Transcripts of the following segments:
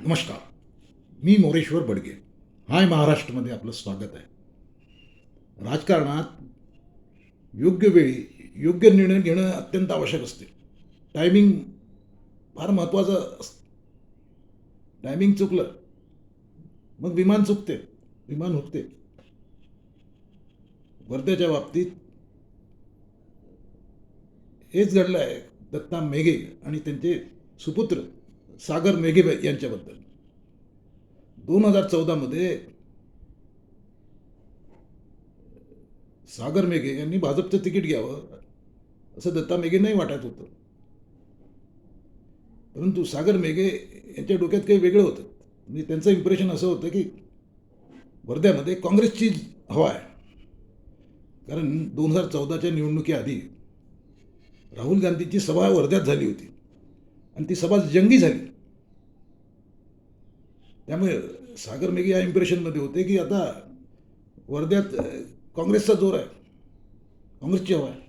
नमस्कार. मी मोरेश्वर बडगे. हाय महाराष्ट्रमध्ये आपलं स्वागत आहे. राजकारणात योग्य वेळी योग्य निर्णय घेणं अत्यंत आवश्यक असते. टायमिंग फार महत्त्वाचं असतं टायमिंग चुकलं मग विमान चुकते विमान हुकते वर्ध्याच्या बाबतीत हेच घडलं आहे दत्ता मेघे आणि त्यांचे सुपुत्र सागर मेघे यांच्याबद्दल. दोन हजार चौदामध्ये सागर मेघे यांनी भाजपचं तिकीट घ्यावं असं दत्ता मेघे नाही वाटत होतं. परंतु सागर मेघे यांच्या डोक्यात काही वेगळं होतं. म्हणजे त्यांचं इम्प्रेशन असं होतं की वर्ध्यामध्ये काँग्रेसची हवा आहे. कारण दोन हजार चौदाच्या निवडणुकीआधी राहुल गांधीची सभा वर्ध्यात झाली होती. आणि ती सभा जंगी झाली. त्यामुळे सागर मेघे या इम्प्रेशनमध्ये होते की आता वर्ध्यात काँग्रेसचा जोर आहे. काँग्रेसची हवा आहे.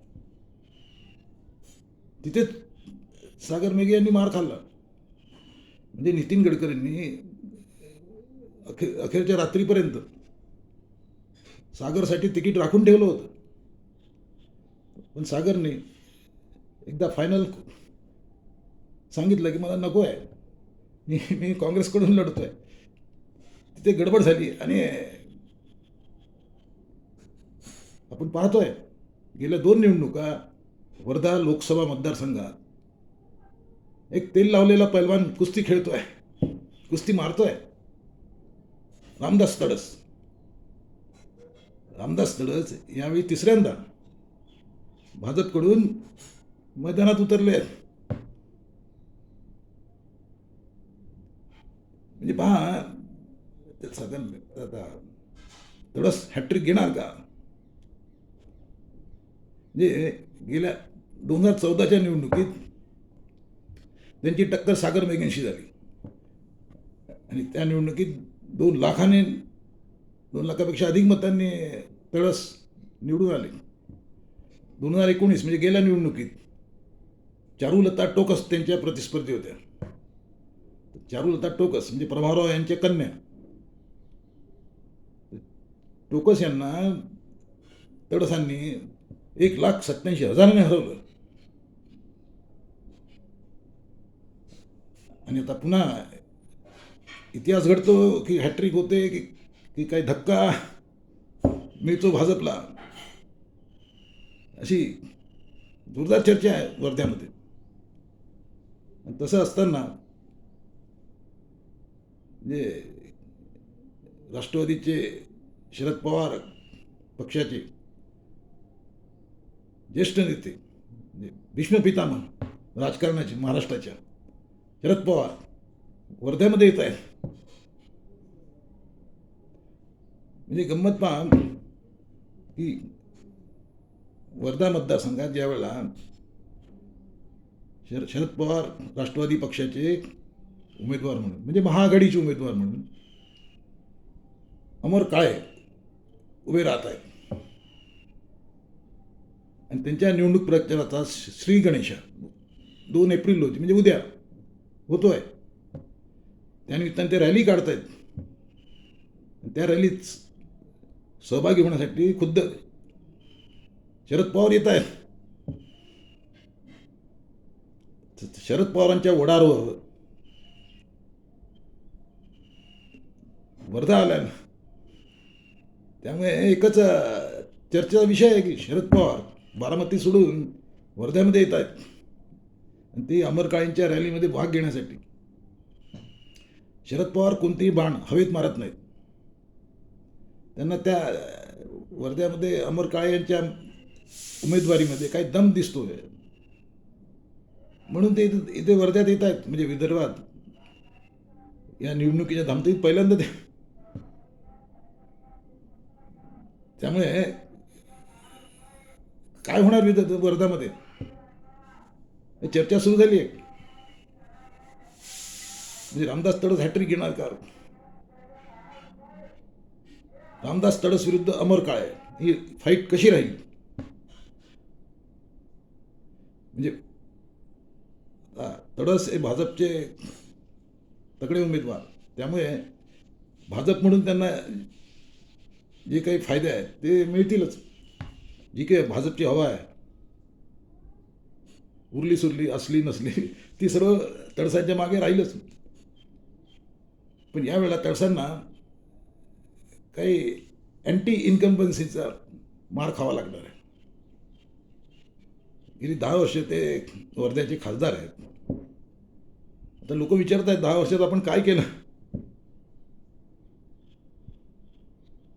तिथेच सागर मेघे यांनी मार खाल्ला. म्हणजे नितीन गडकरींनी अखेर अखेरच्या रात्रीपर्यंत सागरसाठी तिकीट राखून ठेवलं होतं. पण सागरने एकदा फायनल सांगितलं की मला नको आहे. मी मी काँग्रेसकडून लढतो आहे तिथे गडबड झाली आणि आपण पाहतोय गेल्या दोन निवडणुका वर्धा लोकसभा मतदारसंघात एक तेल लावलेला पैलवान कुस्ती खेळतोय कुस्ती मारतोय. रामदास तडस. रामदास तडस यावेळी तिसऱ्यांदा भाजपकडून मैदानात उतरले आहेत. म्हणजे पहा ते साधन आता थोडंच हॅट्रिक घेणार का? म्हणजे गेल्या दोन हजार चौदाच्या निवडणुकीत त्यांची टक्कर सागर मेघेंशी झाली. आणि त्या निवडणुकीत दोन लाखाने दोन लाखापेक्षा अधिक मतांनी तळस निवडून आले. दोन हजार एकोणीस म्हणजे गेल्या निवडणुकीत चारुलता टोकस त्यांच्या प्रतिस्पर्धी होत्या. चारुलता टोकस म्हणजे प्रभावराव यांच्या कन्या. टोकस यांना तडसांनी एक लाख सत्याऐंशी हजाराने हरवलं. आणि आता पुन्हा इतिहास घडतो की हॅट्रिक होते की की काही धक्का मिळतो भाजपला. अशी जोरदार चर्चा आहे वर्ध्यामध्ये. तसं असताना म्हणजे राष्ट्रवादीचे शरद पवार पक्षाचे ज्येष्ठ नेते म्हणजे भीष्म पितामह राजकारणाचे महाराष्ट्राच्या शरद पवार वर्ध्यामध्ये येत आहेत. म्हणजे गंमत पहा की वर्धा मतदारसंघात ज्यावेळेला शर शरद पवार राष्ट्रवादी पक्षाचे उमेदवार म्हणून म्हणजे महाआघाडीचे उमेदवार म्हणून. अमर काळे उभे राहत आहेत. आणि त्यांच्या निवडणूक प्रचाराचा श्री गणेशा दोन एप्रिल होती म्हणजे उद्या होतोय. त्यानिमित्ताने ते रॅली काढतायत. त्या रॅलीत सहभागी होण्यासाठी खुद्द शरद पवार येत आहेत. शरद पवारांच्या वडारवर वर्धा आल्या त्यामुळे एकच चर्चेचा विषय आहे की शरद पवार बारामती सोडून वर्ध्यामध्ये येत आहेत. आणि ते अमरकाळींच्या रॅलीमध्ये भाग घेण्यासाठी. शरद पवार कोणतेही बाण हवेत मारत नाहीत. त्यांना त्या वर्ध्यामध्ये अमर काळे यांच्या उमेदवारीमध्ये काही दम दिसतोय. म्हणून ते इथे वर्ध्यात येत आहेत म्हणजे विदर्भात. या निवडणुकीच्या धामतीत पहिल्यांदा ते त्यामुळे काय होणार विद वर्धामध्ये? चर्चा सुरू झाली आहे. म्हणजे रामदास तडस हॅट्रिक घेणार का? रामदास तडस विरुद्ध अमर काळे ही फाईट कशी राहील? म्हणजे तडस हे भाजपचे तकडे उमेदवार. त्यामुळे भाजप म्हणून त्यांना जे काही फायदे आहेत ते मिळतीलच. जी काही भाजपची हवा आहे उरली सुरली असली नसली ती सर्व तडसांच्या मागे राहीलच. पण यावेळेला तडसांना काही अँटी इन्कम्पन्सीचा मार खावा लागणार आहे. गेली दहा वर्ष ते वर्ध्याचे खासदार आहेत. आता लोक विचारत आहेत दहा वर्षात आपण काय केलं?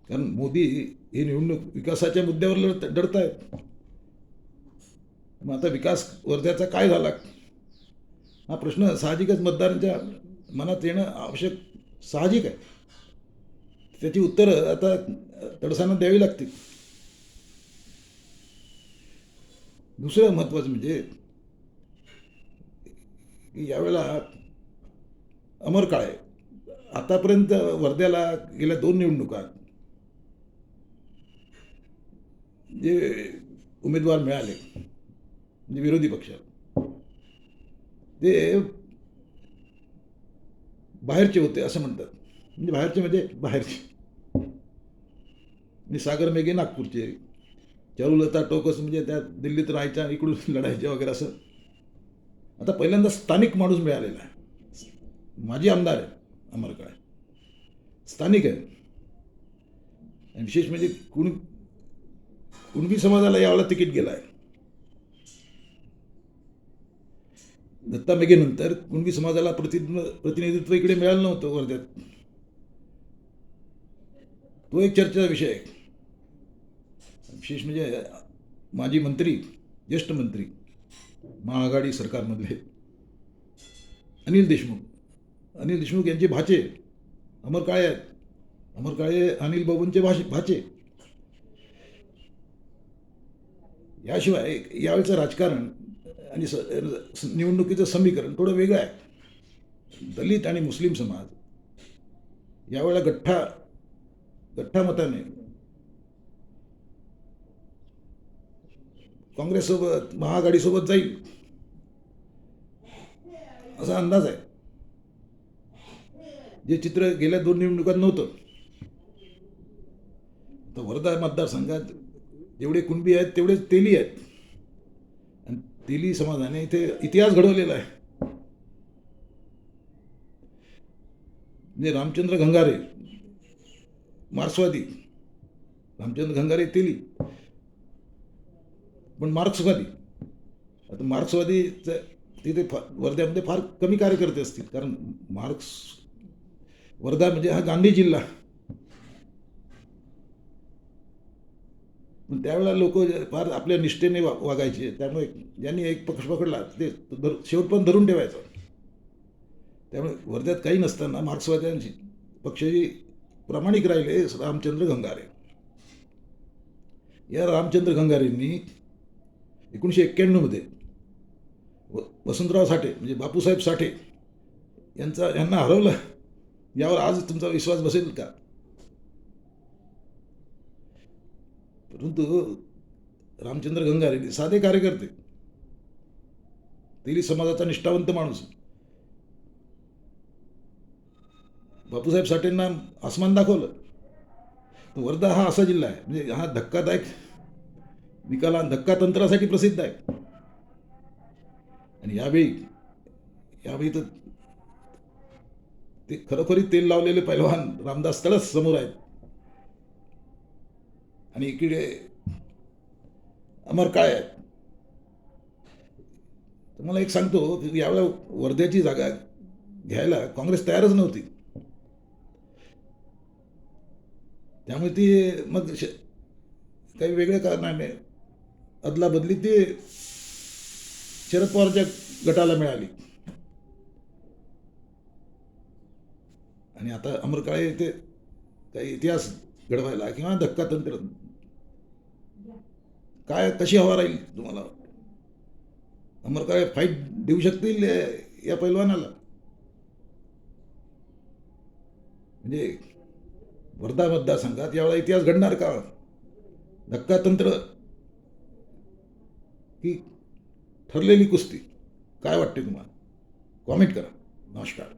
कारण मोदी हे निवडणूक विकासाच्या मुद्द्यावर लढत डरत आहेत मग आता विकास वर्ध्याचा काय झाला? हा प्रश्न साहजिकच मतदारांच्या मनात येणं आवश्यक साहजिक आहे. त्याची उत्तरं आता तडसांना द्यावी लागतील. दुसरं महत्त्वाचं म्हणजे की यावेळेला अमर काळे आतापर्यंत वर्ध्याला गेल्या दोन निवडणुका जे उमेदवार मिळाले म्हणजे विरोधी पक्षाला ते बाहेरचे होते असं म्हणतात. म्हणजे बाहेरचे म्हणजे बाहेरचे. मी सागर मेघे नागपूरचे. चारुलता टोकस म्हणजे त्या दिल्लीत राहायच्या इकडून लढायच्या वगैरे असं. आता पहिल्यांदा स्थानिक माणूस मिळालेला आहे. माजी आमदार आहे अमरकाळ. स्थानिक आहे. विशेष म्हणजे कुण कुणबी समाजाला यावेळेला तिकीट गेलं आहे दत्ता मेघेनंतर कुणबी समाजाला प्रति प्रतिनिधित्व इकडे मिळालं नव्हतं वर्ध्यात. तो एक चर्चेचा विषय आहे. विशेष म्हणजे माजी मंत्री ज्येष्ठ मंत्री महाआघाडी सरकारमधले अनिल देशमुख. अनिल देशमुख यांचे भाचे अमर काळे आहेत. अमर काळे अनिल बाबूंचे भाषे भाचे. याशिवाय यावेळचं राजकारण आणि स निवडणुकीचं समीकरण थोडं वेगळं आहे. दलित आणि मुस्लिम समाज यावेळेला गठ्ठा गठ्ठा मताने काँग्रेससोबत महाआघाडीसोबत जाईल असा अंदाज आहे. जे चित्र गेल्या दोन निवडणुकात नव्हतं. तर वर्धा मतदारसंघात जेवढे कुणबी आहेत तेवढेच तेली आहेत. आणि तेली समाजाने इथे इतिहास घडवलेला आहे. म्हणजे रामचंद्र गंगारे मार्क्सवादी. रामचंद्र गंगारे तेली. पण मार्क्सवादी. आता मार्क्सवादीचं तिथे फार वर्ध्यामध्ये फार कमी कार्यकर्ते असतील. कारण मार्क्स वर्धा म्हणजे हा गांधी जिल्हा पण त्यावेळेला लोक फार आपल्या निष्ठेने वा वागायचे. त्यामुळे ज्यांनी एक पक्ष पकडला ते धर पण धरून ठेवायचं. त्यामुळे वर्ध्यात काही नसताना मार्क्सवाद्यांची पक्षही प्रामाणिक राहिले रामचंद्र गंगारे या रामचंद्र गंगारेंनी एकोणीसशे एक्क्याण्णवमध्ये व वसंतराव साठे म्हणजे बापूसाहेब साठे यांचा यांना हरवलं. यावर आज तुमचा विश्वास बसेल का? वृद्ध रामचंद्र गंगारे साधे कार्यकर्ते. तेली समाजाचा निष्ठावंत माणूस बापूसाहेब साठेंना आसमान दाखवलं. तर वर्धा हा असा जिल्हा आहे. म्हणजे हा धक्कादायक निकाला धक्का तंत्रासाठी प्रसिद्ध आहे. आणि यावेळी यावेळी तर ते खरोखरी तेल लावलेले पैलवान रामदास तळस समोर आहेत. आणि इकडे अमर काळे आहेत तर मला एक सांगतो की यावेळेला वर्ध्याची जागा घ्यायला काँग्रेस तयारच नव्हती. त्यामुळे ती मग काही वेगळ्या कारणाने अदलाबदली ती शरद पवारच्या गटाला मिळाली. आणि आता अमर काळे ते काही इतिहास घडवायला किंवा धक्का तंत्र काय कशी हवा राहील तुम्हाला? अमर काय फाईट देऊ शकतील या पैलवानाला? म्हणजे वर्धा मतदारसंघात यावेळा इतिहास घडणार का? धक्का तंत्र की ठरलेली कुस्ती. काय वाटते तुम्हाला? कॉमेंट करा. नमस्कार.